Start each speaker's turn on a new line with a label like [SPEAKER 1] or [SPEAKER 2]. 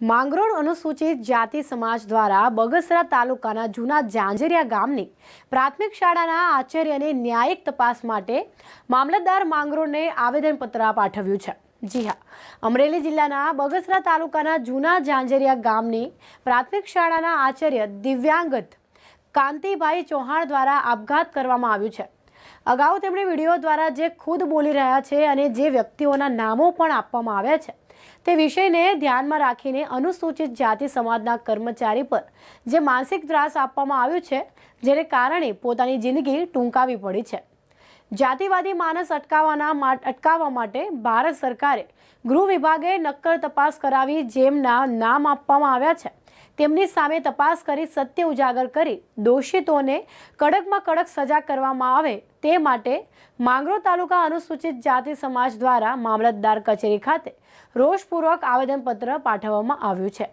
[SPEAKER 1] માંગરોળ અનુસૂચિત જાતિ સમાજ દ્વારા બગસરા તાલુકાના જૂના જાંજરિયા ગામની પ્રાથમિક શાળાના આચાર્યને ન્યાયિક તપાસ માટે મામલતદાર માંગરોળને આવેદનપત્ર પાઠવ્યું છે. જી હા, અમરેલી જિલ્લાના બગસરા તાલુકાના જૂના જાંજરિયા ગામની પ્રાથમિક શાળાના આચાર્ય દિવ્યાંગત કાંતિભાઈ ચૌહાણ દ્વારા આપઘાત કરવામાં આવ્યું છે. અગાઉ તેમણે વીડિયો દ્વારા જે ખુદ બોલી રહ્યા છે અને જે વ્યક્તિઓના નામો પણ આપવામાં આવ્યા છે, તે વિષયને ધ્યાનમાં રાખીને અનુસૂચિત જાતિ સમાજના કર્મચારી પર જે માનસિક ત્રાસ આપવામાં આવ્યો છે, જેને કારણે પોતાની જિંદગી ટૂંકાવી પડી છે. જાતિવાદી માનસ અટકાવવાના અટકાવવા માટે ભારત સરકારે ગૃહ વિભાગે નક્કર તપાસ કરાવી જેમના નામ આપવામાં આવ્યા છે. તેમની સામે તપાસ કરી સત્ય ઉજાગર કરી દોષિતોને કડકમાં કડક સજા કરવામાં આવે તે માટે માંગરોળ તાલુકા અનુસૂચિત જાતિ સમાજ દ્વારા મામલતદાર કચેરી ખાતે રોષપૂર્વક આવેદનપત્ર પાઠવવામાં આવ્યું છે.